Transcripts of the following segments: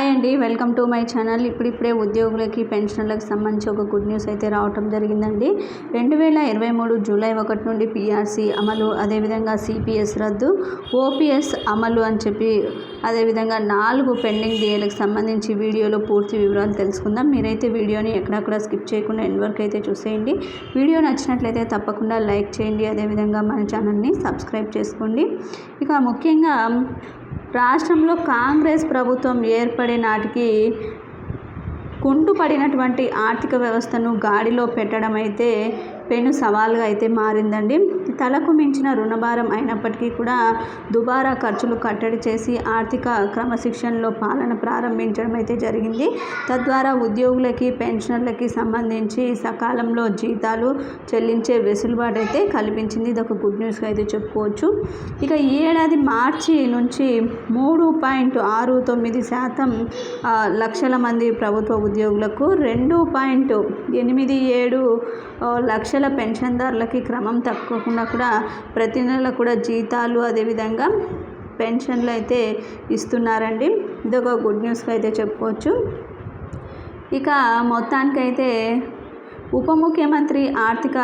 Hi అండి welcome to my channel. ఇప్పుడిప్పుడే ఉద్యోగులకి పెన్షన్లకు సంబంధించి ఒక గుడ్ న్యూస్ అయితే రావటం జరిగిందండి. రెండు వేల ఇరవై మూడు జూలై ఒకటి నుండి పీఆర్సీ అమలు అదేవిధంగా సిపిఎస్ రద్దు ఓపీఎస్ అమలు అని చెప్పి అదేవిధంగా నాలుగు పెండింగ్ డిఏలకు సంబంధించి వీడియోలో పూర్తి వివరాలు తెలుసుకుందాం. మీరైతే వీడియోని ఎక్కడక్కడ స్కిప్ చేయకుండా ఎండ్ వరకు అయితే చూసేయండి. వీడియో నచ్చినట్లయితే తప్పకుండా లైక్ చేయండి. అదేవిధంగా మన ఛానల్ని సబ్స్క్రైబ్ చేసుకోండి. ఇక ముఖ్యంగా రాష్ట్రంలో కాంగ్రెస్ ప్రభుత్వం ఏర్పడే నాటికి కుంటుపడినటువంటి ఆర్థిక వ్యవస్థను గాడిలో పెట్టడమైతే పెను సవాల్గా అయితే మారిందండి. తలకు మించిన రుణభారం అయినప్పటికీ కూడా దుబారా ఖర్చులు కట్టడి చేసి ఆర్థిక క్రమశిక్షణలో పాలన ప్రారంభించడం అయితే జరిగింది. తద్వారా ఉద్యోగులకి పెన్షనర్లకి సంబంధించి సకాలంలో జీతాలు చెల్లించే వెసులుబాటు అయితే కల్పించింది. ఇది ఒక గుడ్ న్యూస్గా అయితే చెప్పుకోవచ్చు. ఇక ఈ ఏడాది మార్చి నుంచి మూడు పాయింట్ ఆరు తొమ్మిది శాతం లక్షల మంది ప్రభుత్వ ఉద్యోగులకు రెండు పాయింట్ ఎనిమిది ఏడు లక్షల పెన్షన్దారులకి క్రమం తప్పకుండా కూడా ప్రతి నెల కూడా జీతాలు అదేవిధంగా పెన్షన్లు అయితే ఇస్తున్నారండి. ఇది ఒక గుడ్ న్యూస్గా అయితే చెప్పుకోవచ్చు. ఇక మొత్తానికైతే ఉప ముఖ్యమంత్రి ఆర్థిక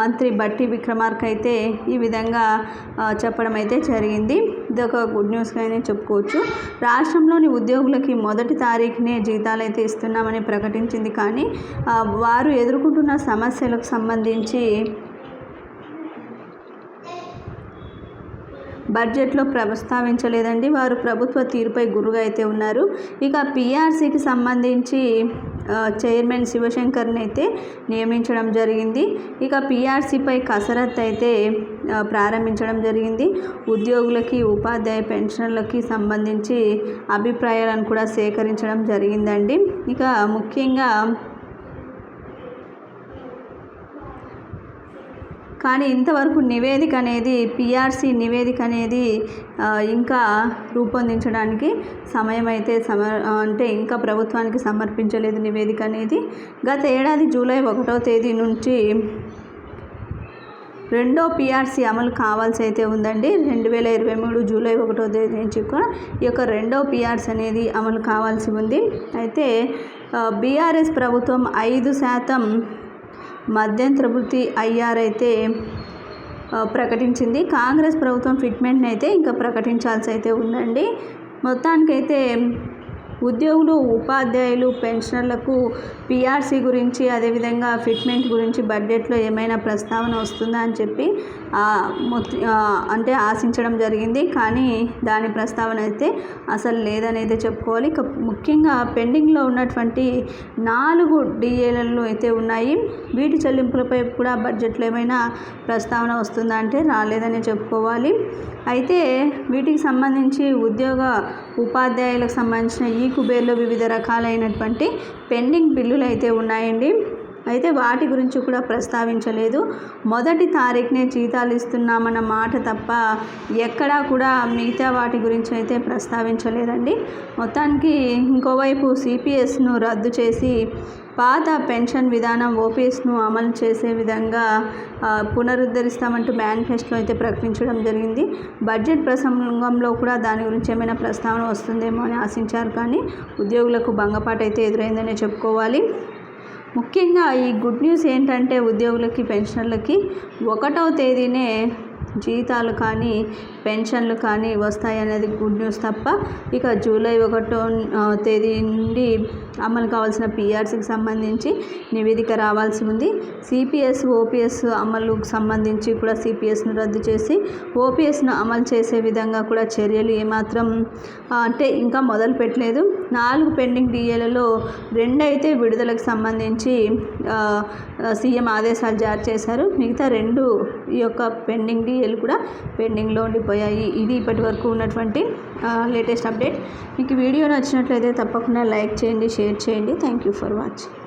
మంత్రి బట్టి విక్రమార్క అయితే ఈ విధంగా చెప్పడం అయితే జరిగింది. ఇది ఒక గుడ్ న్యూస్గానే చెప్పుకోవచ్చు. రాష్ట్రంలోని ఉద్యోగులకి మొదటి తారీఖునే జీతాలు అయితే ఇస్తున్నామని ప్రకటించింది కానీ వారు ఎదుర్కొంటున్న సమస్యలకు సంబంధించి బడ్జెట్లో ప్రస్తావించలేదండి. వారు ప్రభుత్వ తీరుపై గురుగా అయితే ఉన్నారు. ఇక పిఆర్సీకి సంబంధించి చైర్మన్ శివశంకర్ని అయితే నియమించడం జరిగింది. ఇక పిఆర్సీపై కసరత్ అయితే ప్రారంభించడం జరిగింది. ఉద్యోగులకి ఉపాధ్యాయ పెన్షన్లకి సంబంధించి అభిప్రాయాలను కూడా సేకరించడం జరిగిందండి. ఇక ముఖ్యంగా కానీ ఇంతవరకు నివేదిక అనేది పిఆర్సీ నివేదిక అనేది ఇంకా రూపొందించడానికి సమయం అయితే సమ అంటే ఇంకా ప్రభుత్వానికి సమర్పించలేదు నివేదిక అనేది. గత ఏడాది జూలై ఒకటో తేదీ నుంచి రెండో పిఆర్సీ అమలు కావాల్సి అయితే ఉందండి. రెండు వేల ఇరవై మూడు జూలై ఒకటో తేదీ నుంచి కూడా ఈ యొక్క రెండో పిఆర్సీ అనేది అమలు కావాల్సి ఉంది. అయితే బీఆర్ఎస్ ప్రభుత్వం ఐదు శాతం మధ్యంతర వృత్తి ఐఆర్ ప్రకటించింది. కాంగ్రెస్ ప్రభుత్వం ఫిట్మెంట్ని అయితే ఇంకా ప్రకటించాల్సి అయితే ఉందండి. మొత్తానికైతే ఉద్యోగులు ఉపాధ్యాయులు పెన్షనర్లకు పిఆర్సీ గురించి అదేవిధంగా ఫిట్మెంట్ గురించి బడ్జెట్లో ఏమైనా ప్రస్తావన వస్తుందా అని చెప్పి అంటే ఆశించడం జరిగింది. కానీ దాని ప్రస్తావన అయితే అసలు లేదనైతే చెప్పుకోవాలి. ఇక ముఖ్యంగా పెండింగ్లో ఉన్నటువంటి నాలుగు డిఏలను అయితే ఉన్నాయి. వీటి చెల్లింపులపై కూడా బడ్జెట్లో ఏమైనా ప్రస్తావన వస్తుందా అంటే రాలేదని చెప్పుకోవాలి. అయితే వీటికి సంబంధించి ఉద్యోగ ఉపాధ్యాయులకు సంబంధించిన ఈ కుబేర్లో వివిధ రకాలైనటువంటి పెండింగ్ బిల్లులు అయితే ఉన్నాయండి. అయితే వాటి గురించి కూడా ప్రస్తావించలేదు. మొదటి తారీఖునే జీతాలు ఇస్తున్నామన్న మాట తప్ప ఎక్కడా కూడా మిగతా వాటి గురించి అయితే ప్రస్తావించలేదండి. మొత్తానికి ఇంకోవైపు సిపిఎస్ను రద్దు చేసి పాత పెన్షన్ విధానం ఓపీఎస్ను అమలు చేసే విధంగా పునరుద్ధరిస్తామంటూ మేనిఫెస్టో అయితే ప్రకటించడం జరిగింది. బడ్జెట్ ప్రసంగంలో కూడా దాని గురించి ఏమైనా ప్రస్తావన వస్తుందేమో అని ఆశించారు. కానీ ఉద్యోగులకు భంగపాటు అయితే ఎదురైందనే చెప్పుకోవాలి. ముఖ్యంగా ఈ గుడ్ న్యూస్ ఏంటంటే ఉద్యోగులకి పెన్షనర్లకి ఒకటవ తేదీనే జీతాలు కానీ పెన్షన్లు కానీ వస్తాయి అనేది గుడ్ న్యూస్ తప్ప ఇక జూలై ఒకటో తేదీ నుండి అమలు కావాల్సిన పీఆర్సీకి సంబంధించి నివేదిక రావాల్సి ఉంది. సిపిఎస్ ఓపీఎస్ అమలుకు సంబంధించి కూడా సిపిఎస్ను రద్దు చేసి ఓపీఎస్ను అమలు చేసే విధంగా కూడా చర్యలు ఏమాత్రం అంటే ఇంకా మొదలు పెట్టలేదు నాలుగు పెండింగ్ డిఏలలో రెండైతే విడుదలకు సంబంధించి సీఎం ఆదేశాలు జారీ చేశారు. మిగతా రెండు ఈ యొక్క పెండింగ్ డిఏలు కూడా పెండింగ్లో ఉండిపోయాయి. ఇది ఇప్పటి వరకు ఉన్నటువంటి లేటెస్ట్ అప్డేట్. మీకు వీడియో నచ్చినట్లయితే తప్పకుండా లైక్ చేయండి షేర్ చేయండి. Thank you for watching.